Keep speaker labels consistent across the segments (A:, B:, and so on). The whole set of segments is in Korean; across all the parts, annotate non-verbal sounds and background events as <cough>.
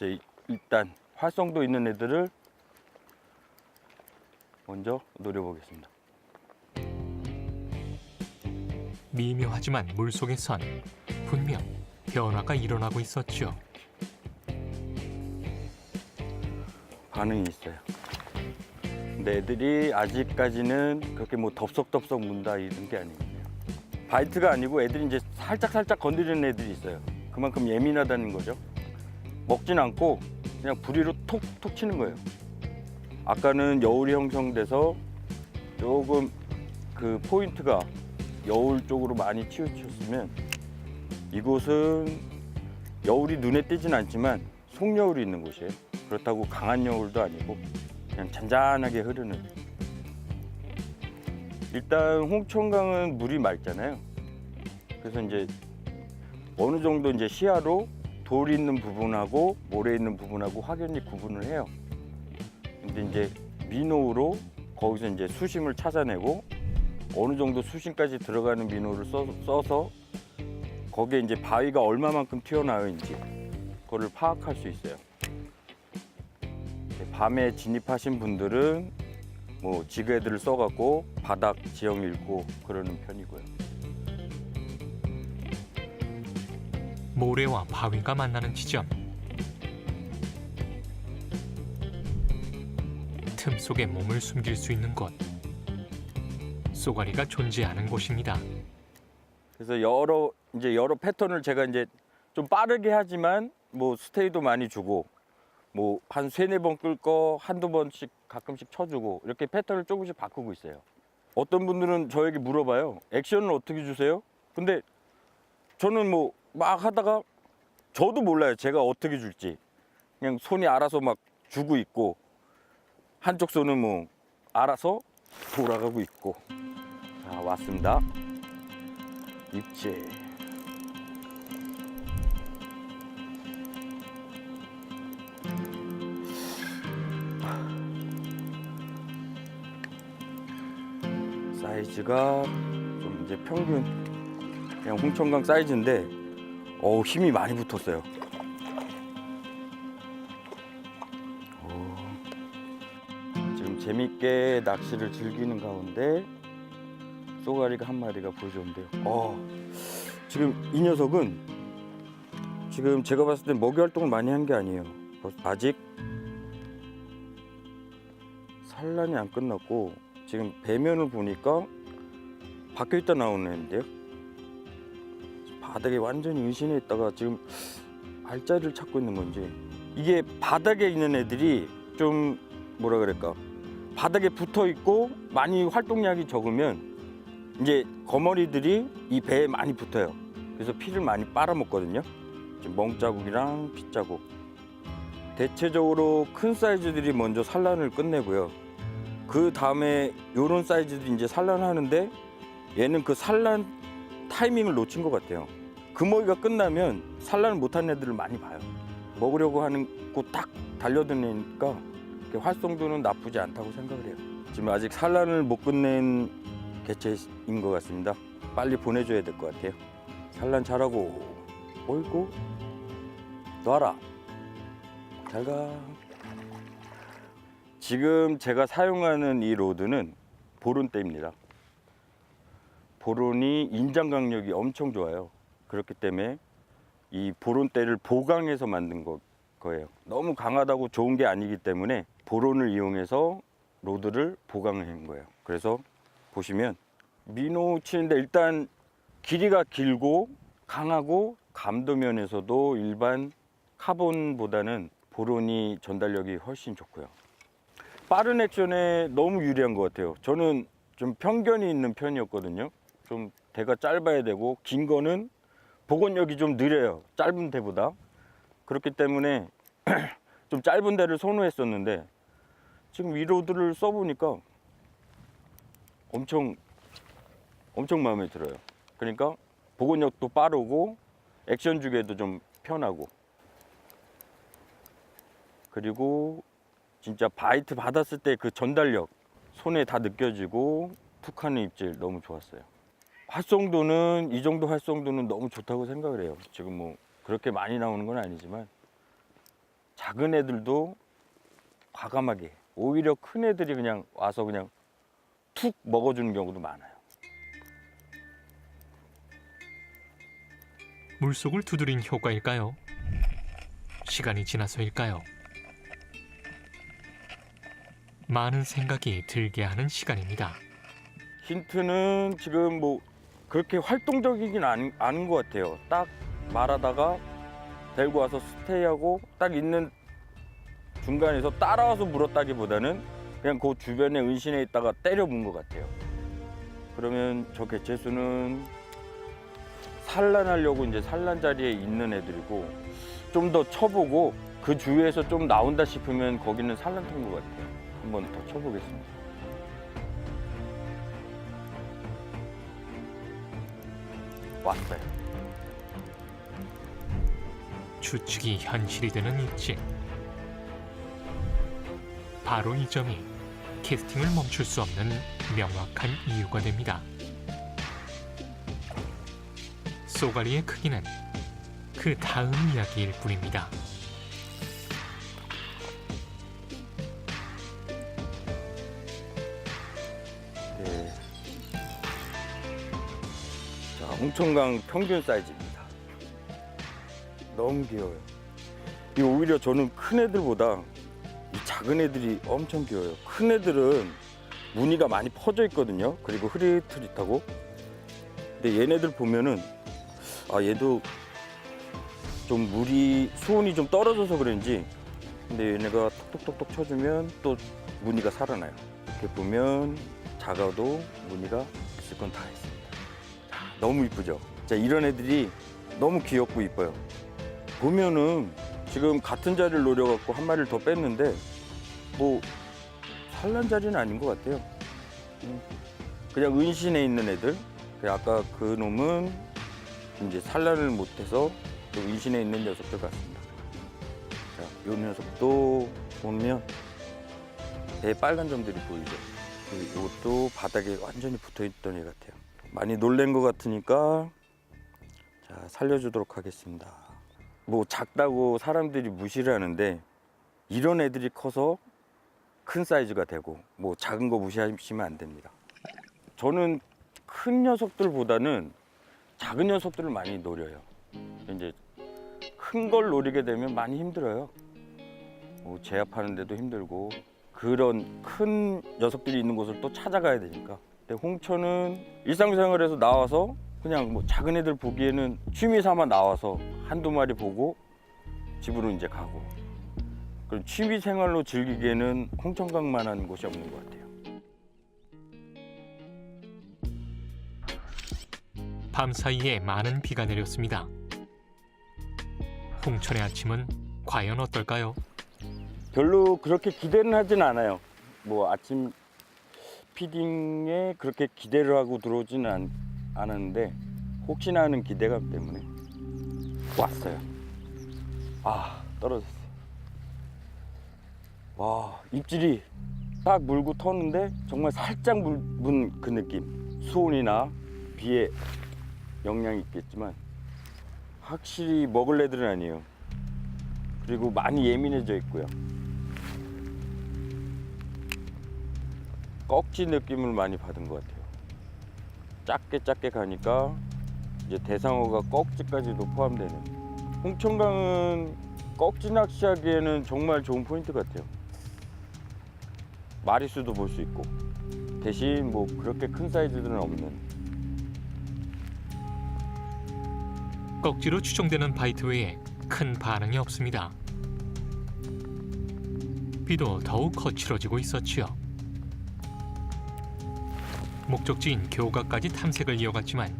A: 이제 일단 활성도 있는 애들을 먼저 노려보겠습니다.
B: 미묘하지만 물속에선 분명 변화가 일어나고 있었죠.
A: 반응이 있어요. 근데 애들이 아직까지는 그렇게 뭐 덥석덥석 문다 이런 게 아니에요. 바이트가 아니고 애들이 이제 살짝 살짝 건드리는 애들이 있어요. 그만큼 예민하다는 거죠. 먹진 않고 그냥 부리로 톡톡 치는 거예요. 아까는 여울이 형성돼서 조금 그 포인트가 여울 쪽으로 많이 치우쳤으면 이곳은 여울이 눈에 띄진 않지만 속여울이 있는 곳이에요. 그렇다고 강한 여울도 아니고 그냥 잔잔하게 흐르는. 일단 홍천강은 물이 맑잖아요. 그래서 이제 어느 정도 이제 시야로 돌 있는 부분하고 모래 있는 부분하고 확연히 구분을 해요. 근데 이제 민호로 거기서 이제 수심을 찾아내고 어느 정도 수심까지 들어가는 민호를 써, 써서 거기에 이제 바위가 얼마만큼 튀어나오는지 그거를 파악할 수 있어요. 밤에 진입하신 분들은 뭐 지그헤드를 써갖고 바닥 지형 읽고 그러는 편이고요.
B: 모래와 바위가 만나는 지점. 틈 속에 몸을 숨길 수 있는 곳. 쏘가리가 존재하는 곳입니다.
A: 그래서 여러 이제 여러 패턴을 제가 이제 좀 빠르게 하지만 뭐 스테이도 많이 주고 뭐 한 세네 번끌거 한두 번씩 가끔씩 쳐주고 이렇게 패턴을 조금씩 바꾸고 있어요. 어떤 분들은 저에게 물어봐요. 액션을 어떻게 주세요? 근데 저는 뭐 막 하다가 저도 몰라요. 제가 어떻게 줄지. 그냥 손이 알아서 막 주고 있고 한쪽 손은 뭐 알아서 돌아가고 있고. 자, 왔습니다. 입질. 사이즈가 좀 이제 평균 그냥 홍천강 사이즈인데 어 힘이 많이 붙었어요. 오. 지금 재밌게 낚시를 즐기는 가운데 쏘가리가 한 마리가 보여줬는데요. 어, 지금 이 녀석은 지금 제가 봤을 때 먹이 활동을 많이 한 게 아니에요. 아직 산란이 안 끝났고 지금 배면을 보니까 박혀 있다 나오는 애인데요. 바닥에 완전히 은신해 있다가 지금 알짜리를 찾고 있는 건지 이게 바닥에 있는 애들이 좀 뭐라 그럴까 바닥에 붙어 있고 많이 활동량이 적으면 이제 거머리들이 이 배에 많이 붙어요. 그래서 피를 많이 빨아먹거든요. 지금 멍 자국이랑 핏자국. 대체적으로 큰 사이즈들이 먼저 산란을 끝내고요. 그 다음에 요런 사이즈들이 이제 산란하는데 얘는 그 산란 타이밍을 놓친 것 같아요. 그 먹이가 끝나면 산란을 못한 애들을 많이 봐요. 먹으려고 하는 곳 딱 달려드니까 활성도는 나쁘지 않다고 생각을 해요. 지금 아직 산란을 못 끝낸 개체인 것 같습니다. 빨리 보내줘야 될 것 같아요. 산란 잘하고 어이구 놔라 잘 가. 지금 제가 사용하는 이 로드는 보론대입니다. 보론이 인장 강력이 엄청 좋아요. 그렇기 때문에 이 보론대를 보강해서 만든 거, 거예요. 너무 강하다고 좋은 게 아니기 때문에 보론을 이용해서 로드를 보강한 거예요. 그래서 보시면 민호 치는데 일단 길이가 길고 강하고 감도 면에서도 일반 카본보다는 보론이 전달력이 훨씬 좋고요. 빠른 액션에 너무 유리한 것 같아요. 저는 좀 편견이 있는 편이었거든요. 좀 대가 짧아야 되고 긴 거는 복원력이 좀 느려요. 짧은 대보다. 그렇기 때문에 <clears throat> 좀 짧은 대를 선호했었는데 지금 위로드를 써보니까 엄청 엄청 마음에 들어요. 그러니까 복원력도 빠르고 액션 주기에도 좀 편하고 그리고 진짜 바이트 받았을 때 그 전달력 손에 다 느껴지고 툭 하는 입질 너무 좋았어요. 활성도는 이 정도 활성도는 너무 좋다고 생각을 해요. 지금 뭐 그렇게 많이 나오는 건 아니지만 작은 애들도 과감하게 오히려 큰 애들이 그냥 와서 그냥 툭 먹어주는 경우도 많아요.
B: 물속을 두드린 효과일까요? 시간이 지나서일까요? 많은 생각이 들게 하는 시간입니다.
A: 힌트는 지금 뭐 그렇게 활동적이긴 않, 않은 것 같아요. 딱 말하다가 데리고 와서 스테이하고 딱 있는 중간에서 따라와서 물었다기보다는 그냥 그 주변에 은신해 있다가 때려 문것 같아요. 그러면 저 개체수는 산란하려고 이제 산란 자리에 있는 애들이고 좀 더 쳐보고 그 주위에서 좀 나온다 싶으면 거기는 산란터인 것 같아요. 한번 더 쳐보겠습니다. 왔어요.
B: 추측이 현실이 되는 일찍 바로 이 점이 캐스팅을 멈출 수 없는 명확한 이유가 됩니다. 쏘가리의 크기는 그 다음 이야기일 뿐입니다.
A: 자, 홍천강 평균 사이즈입니다. 너무 귀여워요. 이 오히려 저는 큰 애들보다 이 작은 애들이 엄청 귀여워요. 큰 애들은 무늬가 많이 퍼져 있거든요. 그리고 흐릿흐릿하고. 근데 얘네들 보면은 아 얘도 좀 물이 수온이 좀 떨어져서 그런지 근데 얘네가 톡톡톡톡 쳐주면 또 무늬가 살아나요. 이렇게 보면 작아도 무늬가 있을 건 다. 자, 너무 이쁘죠? 자, 이런 애들이 너무 귀엽고 이뻐요. 보면은 지금 같은 자리를 노려갖고 한 마리를 더 뺐는데 뭐 산란 자리는 아닌 것 같아요. 음, 그냥 은신해 있는 애들. 그 아까 그 놈은 이제 산란을 못해서 또 은신해 있는 녀석들 같습니다. 자, 요 녀석도 보면 배 빨간 점들이 보이죠. 이것도 바닥에 완전히 붙어 있던 애 같아요. 많이 놀란 것 같으니까 자 살려주도록 하겠습니다. 뭐 작다고 사람들이 무시를 하는데 이런 애들이 커서 큰 사이즈가 되고 뭐 작은 거 무시하시면 안 됩니다. 저는 큰 녀석들보다는 작은 녀석들을 많이 노려요. 이제 큰 걸 노리게 되면 많이 힘들어요. 뭐 제압하는데도 힘들고 그런 큰 녀석들이 있는 곳을 또 찾아가야 되니까. 근데 홍천은 일상생활에서 나와서 그냥 뭐 작은 애들 보기에는 취미 삼아 나와서 한두 마리 보고 집으로 이제 가고. 그럼 취미 생활로 즐기기에는 홍천강만한 곳이 없는 것 같아요.
B: 밤 사이에 많은 비가 내렸습니다. 홍천의 아침은 과연 어떨까요?
A: 별로 그렇게 기대는 하진 않아요. 뭐 아침 피딩에 그렇게 기대를 하고 들어오지는 않, 않았는데 혹시나 하는 기대감 때문에 왔어요. 아 떨어졌어. 와 입질이 딱 물고 터는데 정말 살짝 물은 그 느낌. 수온이나 비에 영향이 있겠지만 확실히 먹을 애들은 아니에요. 그리고 많이 예민해져 있고요. 꺽지 느낌을 많이 받은 것 같아요. 작게 작게 가니까 이제 대상어가 꺽지까지도 포함되는. 홍천강은 꺽지 낚시하기에는 정말 좋은 포인트 같아요. 마리수도 볼 수 있고 대신 뭐 그렇게 큰 사이즈들은 없는.
B: 꺽지로 추정되는 바이트 외에 큰 반응이 없습니다. 비도 더욱 거칠어지고 있었지요. 목적지인 교가까지 탐색을 이어갔지만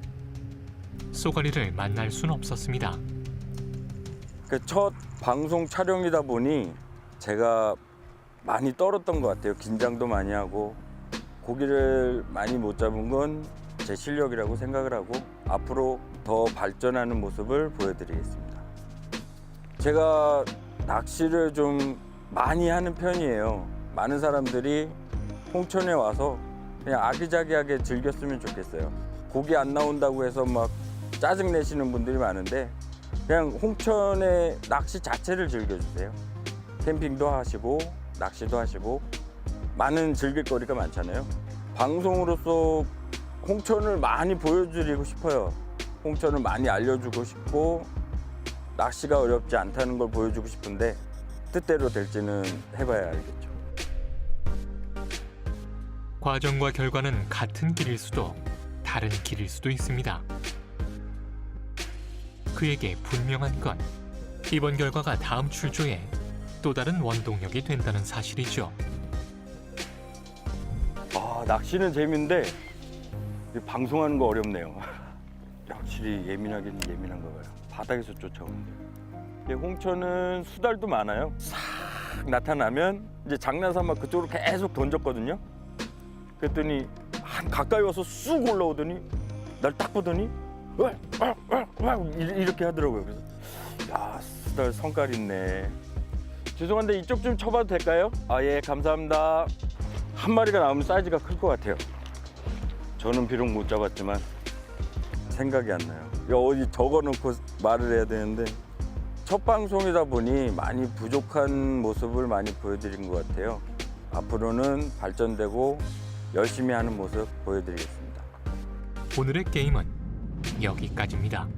B: 쏘가리를 만날 순 없었습니다.
A: 그 첫 방송 촬영이다 보니 제가 많이 떨었던 것 같아요. 긴장도 많이 하고 고기를 많이 못 잡은 건 제 실력이라고 생각을 하고 앞으로 더 발전하는 모습을 보여드리겠습니다. 제가 낚시를 좀 많이 하는 편이에요. 많은 사람들이 홍천에 와서 그냥 아기자기하게 즐겼으면 좋겠어요. 고기 안 나온다고 해서 막 짜증 내시는 분들이 많은데 그냥 홍천의 낚시 자체를 즐겨주세요. 캠핑도 하시고 낚시도 하시고 많은 즐길거리가 많잖아요. 방송으로서 홍천을 많이 보여드리고 싶어요. 홍천을 많이 알려주고 싶고 낚시가 어렵지 않다는 걸 보여주고 싶은데 뜻대로 될지는 해봐야 알겠죠.
B: 과정과 결과는 같은 길일 수도 다른 길일 수도 있습니다. 그에게 분명한 건 이번 결과가 다음 출조에 또 다른 원동력이 된다는 사실이죠.
A: 아 낚시는 재밌는데 이 방송하는 거 어렵네요. <laughs> 확실히 예민하긴 예민한가 봐요. 바닥에서 쫓아오는데. 이 홍천은 수달도 많아요. 싹 나타나면 이제 장난삼아 그쪽으로 계속 던졌거든요. 그랬더니 한 가까이 와서 쑥 올라오더니 날 딱 보더니 와, 와, 와, 이렇게 하더라고요. 그래서 야 수달 성깔 있네. 죄송한데 이쪽 좀 쳐봐도 될까요? 아 예 감사합니다. 한 마리가 나오면 사이즈가 클 것 같아요. 저는 비록 못 잡았지만 생각이 안 나요. 이거 어디 적어놓고 말을 해야 되는데 첫 방송이다 보니 많이 부족한 모습을 많이 보여드린 것 같아요. 앞으로는 발전되고 열심히 하는 모습 보여드리겠습니다.
B: 오늘의 게임은 여기까지입니다.